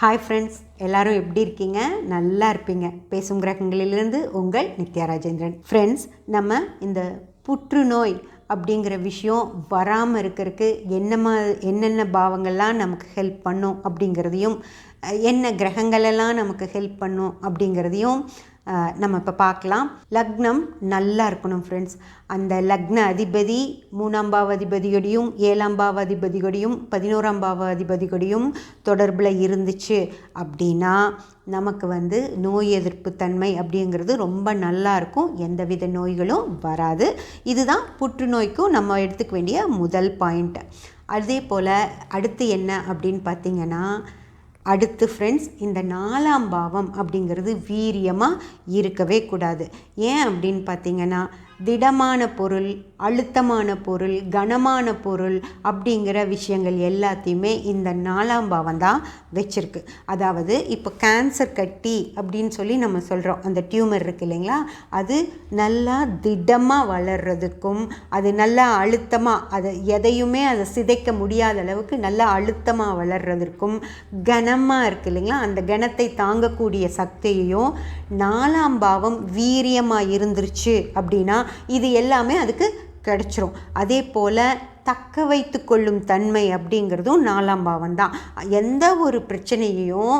Hi friends எல்லாரும் எப்படி இருக்கீங்க? நல்லா இருப்பீங்க. பேசும் கிரகங்களிலிருந்து உங்கள் நித்யா ராஜேந்திரன். ஃப்ரெண்ட்ஸ் நம்ம இந்த புற்றுநோய் அப்படிங்கிற விஷயம் வராமல் இருக்கிறதுக்கு என்னமா என்னென்ன பாவங்கள்லாம் நமக்கு ஹெல்ப் பண்ணும் அப்படிங்கிறதையும் என்ன கிரகங்களெல்லாம் நமக்கு ஹெல்ப் பண்ணும் அப்படிங்கிறதையும் நம்ம இப்போ பார்க்கலாம். லக்னம் நல்லா இருக்கணும் ஃப்ரெண்ட்ஸ் அந்த லக்ன அதிபதி மூணாம் பாவ அதிபதியோடையும் ஏழாம் பாவ அதிபதியோடையும் பதினோராம் பாவ அதிபதியோடையும் தொடர்பில் இருந்துச்சு அப்படின்னா நமக்கு வந்து நோய் எதிர்ப்பு தன்மை அப்படிங்கிறது ரொம்ப நல்லா இருக்கும். எந்தவித நோய்களும் வராது. இதுதான் புற்றுநோய்க்கும் நம்ம எடுத்துக்க வேண்டிய முதல் பாயிண்ட் அதே போல் அடுத்து என்ன அப்படின்னு பார்த்திங்கன்னா அடுத்து ஃப்ரெண்ட்ஸ் இந்த நாலாம் பாவம் அப்படிங்கிறது வீரியமாக இருக்கவே கூடாது. ஏன் அப்படின்னு பார்த்தீங்கன்னா திடமான பொருள் அழுத்தமான பொருள் கனமான பொருள் அப்படிங்கிற விஷயங்கள் எல்லாத்தையுமே இந்த நாலாம் பாவம் தான் வச்சுருக்கு. அதாவது இப்போ கேன்சர் கட்டி அப்படின்னு சொல்லி நம்ம சொல்கிறோம் அந்த டியூமர் இருக்கு இல்லைங்களா? அது நல்லா திடமாக வளர்றதுக்கும் அது நல்லா அழுத்தமாக அதை எதையுமே அதை சிதைக்க முடியாத அளவுக்கு நல்லா அழுத்தமாக வளர்கிறதுக்கும் கனமாக இருக்கு இல்லைங்களா? அந்த கனத்தை தாங்கக்கூடிய சக்தியையும் நாலாம் பாவம் வீரியமாக இருந்துருச்சு அப்படின்னா இது எல்லாமே அதுக்கு கிடைச்சிரும். அதே போல் தக்க வைத்து கொள்ளும் தன்மை அப்படிங்கிறதும் நாலாம் பாவம் தான் எந்த ஒரு பிரச்சனையையும்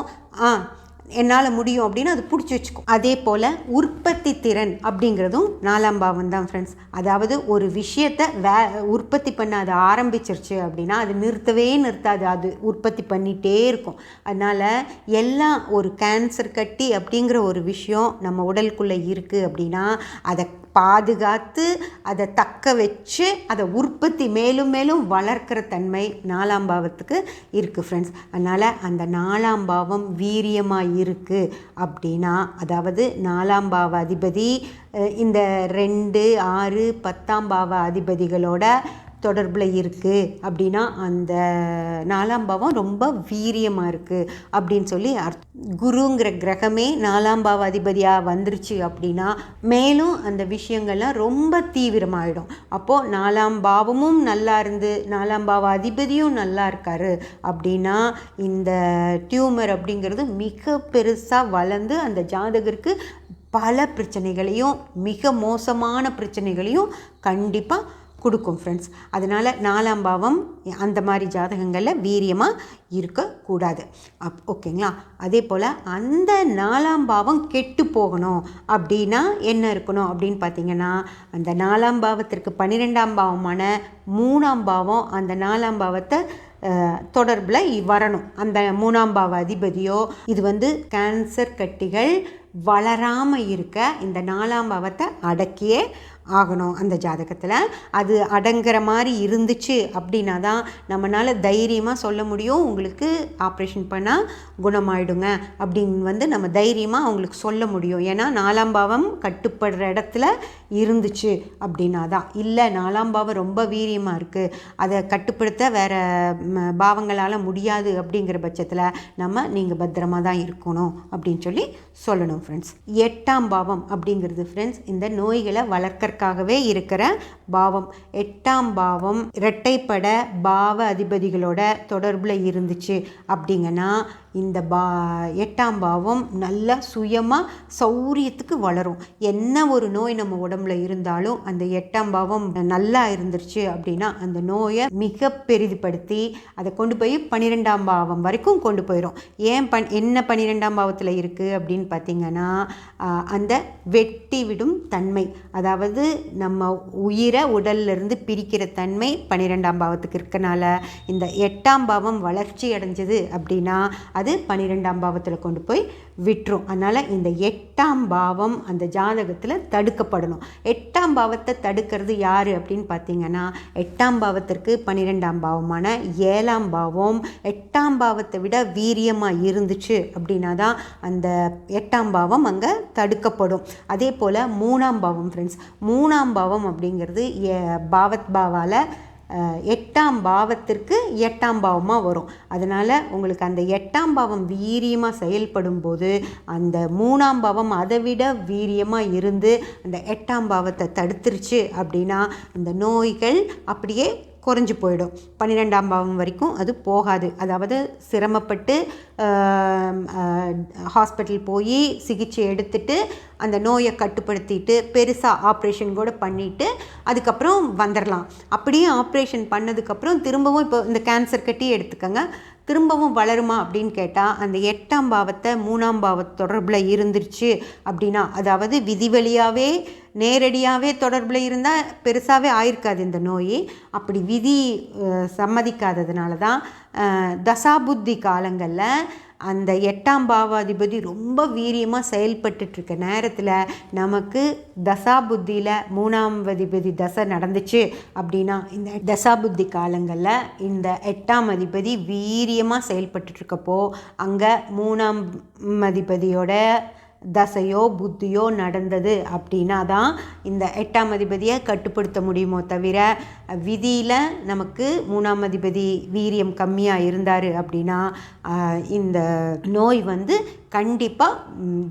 என்னால் முடியும் அப்படின்னு அது பிடிச்சி வச்சுக்கும். அதே போல் உற்பத்தி திறன் அப்படிங்கிறதும் நாலாம் பாவம் தான் ஃப்ரெண்ட்ஸ் அதாவது ஒரு விஷயத்தை வே உற்பத்தி பண்ண அது ஆரம்பிச்சிருச்சு அப்படின்னா அது நிறுத்தவே நிறுத்தாது. அது உற்பத்தி பண்ணிகிட்டே இருக்கும். அதனால் எல்லாம் ஒரு கேன்சர் கட்டி அப்படிங்கிற ஒரு விஷயம் நம்ம உடலுக்குள்ளே இருக்குது அப்படின்னா அதை பாதுகாத்து அதை தக்க வச்சு அதை உற்பத்தி மேலும் மேலும் வளர்க்குற தன்மை நாலாம் பாவத்துக்கு இருக்குது ஃப்ரெண்ட்ஸ் அதனால் அந்த நாலாம் பாவம் வீரியமாக இருக்குது அப்படின்னா அதாவது நாலாம் பாவ அதிபதி இந்த ரெண்டு ஆறு பத்தாம் பாவ அதிபதிகளோட தொடர்பில் இருக்குது அப்படின்னா அந்த நாலாம் பாவம் ரொம்ப வீரியமாக இருக்குது அப்படின்னு சொல்லி அர்த் குருங்கிற கிரகமே நாலாம் பாவ அதிபதியாக வந்துருச்சு அப்படின்னா மேலும் அந்த விஷயங்கள்லாம் ரொம்ப தீவிரமாயிடும். அப்போது நாலாம் பாவமும் நல்லா இருந்து நாலாம் பாவ அதிபதியும் நல்லா இருக்காரு அப்படின்னா இந்த டியூமர் அப்படிங்கிறது மிக பெருசாக வளர்ந்து அந்த ஜாதகருக்கு பல பிரச்சனைகளையும் மிக மோசமான பிரச்சனைகளையும் கண்டிப்பாக கொடுக்கும் ஃப்ரெண்ட்ஸ் அதனால் நாலாம் பாவம் அந்த மாதிரி ஜாதகங்களில் வீரியமாக இருக்கக்கூடாது. அப் ஓகேங்களா? அதே போல் அந்த நாலாம் பாவம் கெட்டு போகணும் அப்படின்னா என்ன இருக்கணும் அப்படின்னு பார்த்தீங்கன்னா அந்த நாலாம் பாவத்திற்கு பன்னிரெண்டாம் பாவமான மூணாம் பாவம் அந்த நாலாம் பாவத்தை தொடர்பில் வரணும். அந்த மூணாம் பாவ அதிபதியோ இது வந்து கேன்சர் கட்டிகள் வளராமல் இருக்க இந்த நாலாம் பாவத்தை அடக்கியே ஆகணும் அந்த ஜாதகத்தில். அது அடங்குற மாதிரி இருந்துச்சு அப்படின்னா தான் நம்மளால் தைரியமாக சொல்ல முடியும். உங்களுக்கு ஆப்ரேஷன் பண்ணால் குணமாயிடுங்க அப்படின்னு வந்து நம்ம தைரியமாக அவங்களுக்கு சொல்ல முடியும். ஏன்னா நாலாம் பாவம் கட்டுப்படுற இடத்துல இருந்துச்சு அப்படின்னா தான் இல்லை நாலாம் பாவம் ரொம்ப வீரியமாக இருக்குது அதை கட்டுப்படுத்த வேறு பாவங்களால் முடியாது அப்படிங்கிற பட்சத்தில் நம்ம நீங்கள் பத்திரமா தான் இருக்கணும் அப்படின்னு சொல்லி சொல்லணும் ஃப்ரெண்ட்ஸ் எட்டாம் பாவம் அப்படிங்கிறது ஃப்ரெண்ட்ஸ் இந்த நோய்களை வளர்க்கறக்காகவே இருக்கிற பாவம். எட்டாம் பாவம் இரட்டைப்பட பாவ அதிபதிகளோட தொடர்பில் இருந்துச்சு அப்படிங்கன்னா இந்த பா எட்டாம் பாவம் நல்லா சுயமாக சௌரியத்துக்கு வளரும். என்ன ஒரு நோய் நம்ம உடம்புல இருந்தாலும் அந்த எட்டாம் பாவம் நல்லா இருந்துருச்சு அப்படின்னா அந்த நோயை மிக பெரிதுபடுத்தி அதை கொண்டு போய் பன்னிரெண்டாம் பாவம் வரைக்கும் கொண்டு போயிடும் ஏன் பன் என்ன பன்னிரெண்டாம் பாவத்தில் இருக்குது அப்படின்னு பார்த்தீங்கன்னா அந்த வெட்டி விடும் தன்மை. அதாவது நம்ம உயிரை உடல்ல இருந்து பிரிக்கிற தன்மை பன்னிரெண்டாம் பாவத்துக்கு இருக்கனால இந்த எட்டாம் பாவம் வளர்ச்சி அடைஞ்சது அப்படின்னா அது பன்னிரெண்டாம் பாவத்தில் கொண்டு போய் விட்டுரும். அதனால் இந்த எட்டாம் பாவம் அந்த ஜாதகத்தில் தடுக்கப்படணும். எட்டாம் பாவத்தை தடுக்கிறது யார் அப்படின்னு பார்த்தீங்கன்னா எட்டாம் பாவத்திற்கு பன்னிரெண்டாம் பாவமான ஏழாம் பாவம். எட்டாம் பாவத்தை விட வீரியமாக இருந்துச்சு அப்படின்னா தான் அந்த எட்டாம் பாவம் அங்கே தடுக்கப்படும். அதே போல் மூணாம் பாவம் ஃப்ரெண்ட்ஸ் மூணாம் பாவம் அப்படிங்கிறது ஏ- பாவத் பாவால் எட்டாம் பாவத்திற்கு எட்டாம் பாவமாக வரும். அதனால் உங்களுக்கு அந்த எட்டாம் பாவம் வீரியமாக செயல்படும் போது அந்த மூணாம் பாவம் அதை விட வீரியமாக இருந்து அந்த எட்டாம் பாவத்தை தடுத்துருச்சு அப்படின்னா இந்த நோய்கள் அப்படியே குறைஞ்சி போயிடும். பன்னிரெண்டாம் பாவம் வரைக்கும் அது போகாது. அதாவது சிரமப்பட்டு ஹாஸ்பிட்டல் போய் சிகிச்சை எடுத்துட்டு அந்த நோயை கட்டுப்படுத்திட்டு பெருசாக ஆப்ரேஷன் கூட பண்ணிவிட்டு அதுக்கப்புறம் வந்துடலாம் அப்படியே ஆப்ரேஷன் பண்ணதுக்கப்புறம் திரும்பவும் இப்போ இந்த கேன்சர் கட்டி எடுத்துக்கோங்க. திரும்பவும் வளருமா அப்படின்னு கேட்டால் அந்த எட்டாம் பாவத்தை மூணாம் பாவ தொடர்பில் இருந்துருச்சு அப்படின்னா அதாவது விதி வழியாகவே நேரடியாகவே தொடர்பில் இருந்தால் பெருசாகவே ஆயிருக்காது இந்த நோய். அப்படி விதி சம்மதிக்காததுனால தான் தசாபுத்தி காலங்களில் அந்த எட்டாம் பாவாதிபதி ரொம்ப வீரியமாக செயல்பட்டுட்ருக்க நேரத்தில் நமக்கு தசாபுத்தியில் மூணாம் அதிபதி தசை நடந்துச்சு அப்படின்னா இந்த தசாபுத்தி காலங்களில் இந்த எட்டாம் அதிபதி வீரியமாக செயல்பட்டுட்ருக்கப்போ அங்கே மூணாம் அதிபதியோட தசையோ புத்தியோ நடந்தது அப்படின்னா தான் இந்த எட்டாம் அதிபதியை கட்டுப்படுத்த முடியுமோ தவிர விதியில் நமக்கு மூணாம் அதிபதி வீரியம் கம்மியாக இருந்தார் அப்படின்னா இந்த நோய் வந்து கண்டிப்பாக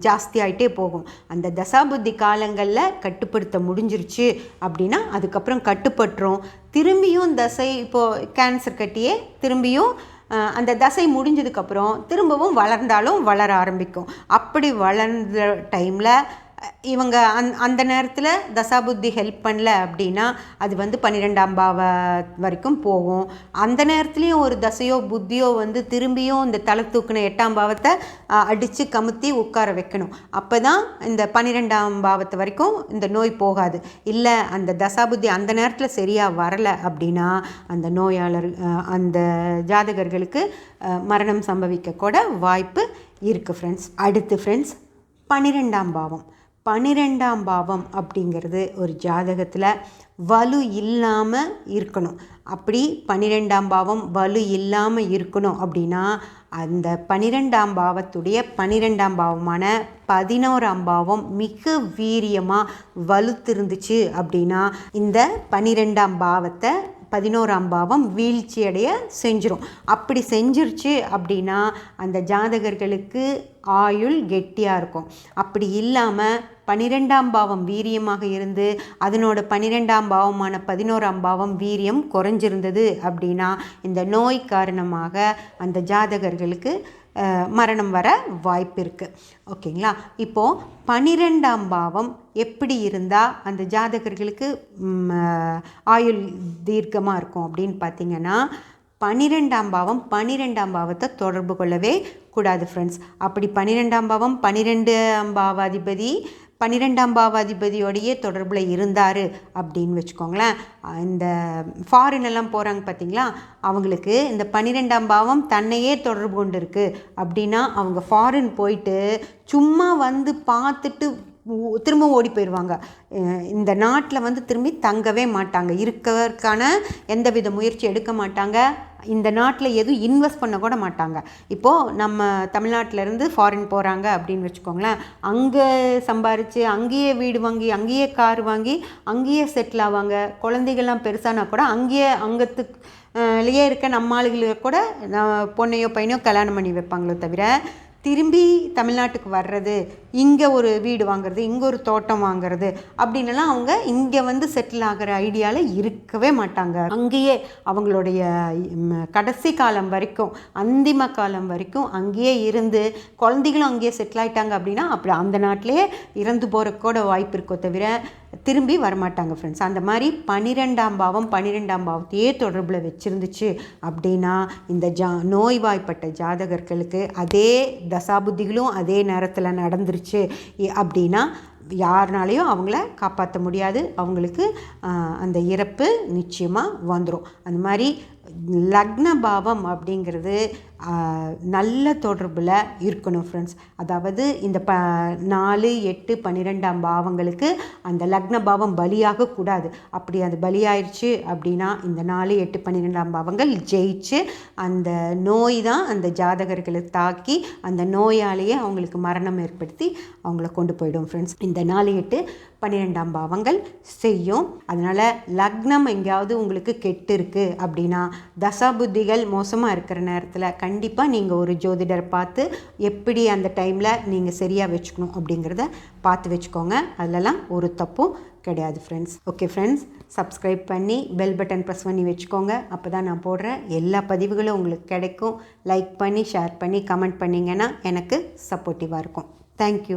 ஜாஸ்தியாயிட்டே போகும். அந்த தசாபுத்தி காலங்களில் கட்டுப்படுத்த முடிஞ்சிருச்சு அப்படின்னா அதுக்கப்புறம் கட்டுப்பட்டுரும். திரும்பியும் தசை இப்போது கேன்சர் கட்டியே திரும்பியும் அந்த தசை முடிஞ்சதுக்கப்புறம் திரும்பவும் வளர்ந்தாலும் வளர ஆரம்பிக்கும். அப்படி வளர்ந்த டைமில் இவங்க அந் அந்த நேரத்தில் தசாபுத்தி ஹெல்ப் பண்ணல அப்படின்னா அது வந்து பன்னிரெண்டாம் பாவ வரைக்கும் போகும். அந்த நேரத்துலையும் ஒரு தசையோ புத்தியோ வந்து திரும்பியும் இந்த தலை தூக்குன எட்டாம் பாவத்தை அடித்து கமுத்தி உட்கார வைக்கணும். அப்போ தான் இந்த பன்னிரெண்டாம் பாவத்து வரைக்கும் இந்த நோய் போகாது. இல்லை அந்த தசாபுத்தி அந்த நேரத்தில் சரியாக வரலை அப்படின்னா அந்த நோயாளர் அந்த ஜாதகர்களுக்கு மரணம் சம்பவிக்க கூட வாய்ப்பு இருக்குது ஃப்ரெண்ட்ஸ் அடுத்து ஃப்ரெண்ட்ஸ் பன்னிரெண்டாம் பாவம். பன்னிரெண்டாம் பாவம் அப்படிங்கிறது ஒரு ஜாதகத்தில் வலு இல்லாமல் இருக்கணும். அப்படி பன்னிரெண்டாம் பாவம் வலு இல்லாமல் இருக்கணும் அப்படின்னா அந்த பன்னிரெண்டாம் பாவத்துடைய பன்னிரெண்டாம் பாவமான பதினோராம் பாவம் மிக வீரியமாக வலுத்திருந்துச்சு அப்படின்னா இந்த பன்னிரெண்டாம் பாவத்தை பதினோராம் பாவம் வீழ்ச்சி அடைய செஞ்சிரும். அப்படி செஞ்சிருச்சு அப்படின்னா அந்த ஜாதகர்களுக்கு ஆயுள் கெட்டியாக இருக்கும். அப்படி இல்லாமல் பனிரெண்டாம் பாவம் வீரியமாக இருந்து அதனோட பனிரெண்டாம் பாவமான பதினோராம் பாவம் வீரியம் குறைஞ்சிருந்தது அப்படின்னா இந்த நோய் காரணமாக அந்த ஜாதகர்களுக்கு மரணம் வர வாய்ப்பு இருக்குது ஓகேங்களா? இப்போது பனிரெண்டாம் பாவம் எப்படி இருந்தால் அந்த ஜாதகர்களுக்கு ஆயுள் தீர்க்கமாக இருக்கும் அப்படின்னு பார்த்தீங்கன்னா பனிரெண்டாம் பாவம் பனிரெண்டாம் பாவத்தை தொடர்பு கொள்ளவே கூடாது ஃப்ரெண்ட்ஸ் அப்படி பன்னிரெண்டாம் பாவம் பன்னிரெண்டாம் பாவாதிபதி பன்னிரெண்டாம் பாவாதிபதியோடையே தொடர்பில் இருந்தார் அப்படின்னு வச்சுக்கோங்களேன். இந்த ஃபாரின் எல்லாம் போகிறாங்க பார்த்தீங்களா அவங்களுக்கு இந்த பன்னிரெண்டாம் பாவம் தன்னையே தொடர்பு கொண்டு இருக்குது அப்படின்னா அவங்க ஃபாரின் போயிட்டு சும்மா வந்து பார்த்துட்டு திரும்ப ஓடி போயிடுவாங்க இந்த நாட்டில் வந்து திரும்பி தங்கவே மாட்டாங்க. இருக்கிறதுக்கான எந்தவித முயற்சி எடுக்க மாட்டாங்க. இந்த நாட்டில் எதுவும் இன்வெஸ்ட் பண்ண கூட மாட்டாங்க. இப்போது நம்ம தமிழ்நாட்டிலேருந்து ஃபாரின் போகிறாங்க அப்படின்னு வச்சுக்கோங்களேன். அங்கே சம்பாரித்து அங்கேயே வீடு வாங்கி அங்கேயே கார் வாங்கி அங்கேயே செட்டில் ஆவாங்க. குழந்தைகள்லாம் பெருசானா கூட அங்கேயே அங்கத்துக்கு லேயே இருக்க நம்ம ஆளுகளுக்கு கூட நான் பொண்ணையோ பையனையோ கல்யாணம் பண்ணி வைப்பாங்களோ தவிர திரும்பி தமிழ்நாட்டுக்கு வர்றது இங்கே ஒரு வீடு வாங்குறது இங்கே ஒரு தோட்டம் வாங்குறது அப்படின்லாம் அவங்க இங்கே வந்து செட்டில் ஆகிற ஐடியாவில் இருக்கவே மாட்டாங்க. அங்கேயே அவங்களுடைய கடைசி காலம் வரைக்கும் அந்திம காலம் வரைக்கும் அங்கேயே இருந்து குழந்தைகளும் அங்கேயே செட்டில் ஆயிட்டாங்க அப்படின்னா அப்படி அந்த நாட்டிலேயே இறந்து போகிற கூட வாய்ப்பு இருக்கோ தவிர திரும்பி வரமாட்டாங்க ஃப்ரெண்ட்ஸ் அந்த மாதிரி பன்னிரெண்டாம் பாவம் பன்னிரெண்டாம் பாவத்தையே தொடர்பில் வச்சுருந்துச்சு அப்படின்னா இந்த ஜா நோய்வாய்ப்பட்ட ஜாதகர்களுக்கு அதே தசாபுத்திகளும் அதே நேரத்தில் நடந்துருச்சு. அப்படின்னா யாருனாலையும் அவங்கள காப்பாற்ற முடியாது. அவங்களுக்கு அந்த இறப்பு நிச்சயமாக வந்துடும் அந்த மாதிரி லக்ன பாவம் அப்படிங்கிறது நல்ல தொடர்பில் இருக்கணும் ஃப்ரெண்ட்ஸ் அதாவது இந்த ப நாலு எட்டு பன்னிரெண்டாம் பாவங்களுக்கு அந்த லக்ன பாவம் பலியாக கூடாது. அப்படி அது பலியாயிருச்சு அப்படின்னா இந்த நாலு எட்டு பன்னிரெண்டாம் பாவங்கள் ஜெயிச்சு அந்த நோய் தான் அந்த ஜாதகர்களை தாக்கி அந்த நோயாலேயே அவங்களுக்கு மரணம் ஏற்படுத்தி அவங்கள கொண்டு போயிடும் ஃப்ரெண்ட்ஸ் இந்த நாலு எட்டு பன்னிரெண்டாம் பாவங்கள் செய்யும். அதனால் லக்னம் எங்கேயாவது உங்களுக்கு கெட்டு இருக்குது அப்படின்னா தசாபுத்திகள் மோசமாக இருக்கிற நேரத்தில் கண்டிப்பாக நீங்கள் ஒரு ஜோதிடர் பார்த்து எப்படி அந்த டைமில் நீங்கள் சரியாக வச்சுக்கணும் அப்படிங்கிறத பார்த்து வச்சுக்கோங்க. அதிலலாம் ஒரு தப்பும் கிடையாது ஃப்ரெண்ட்ஸ் ஓகே ஃப்ரெண்ட்ஸ் சப்ஸ்கிரைப் பண்ணி பெல் பட்டன் ப்ரெஸ் பண்ணி வச்சுக்கோங்க. அப்போ தான் நான் போடுற எல்லா பதிவுகளும் உங்களுக்கு கிடைக்கும். லைக் பண்ணி ஷேர் பண்ணி கமெண்ட் பண்ணிங்கன்னா எனக்கு சப்போர்ட்டிவாக இருக்கும். தேங்க்யூ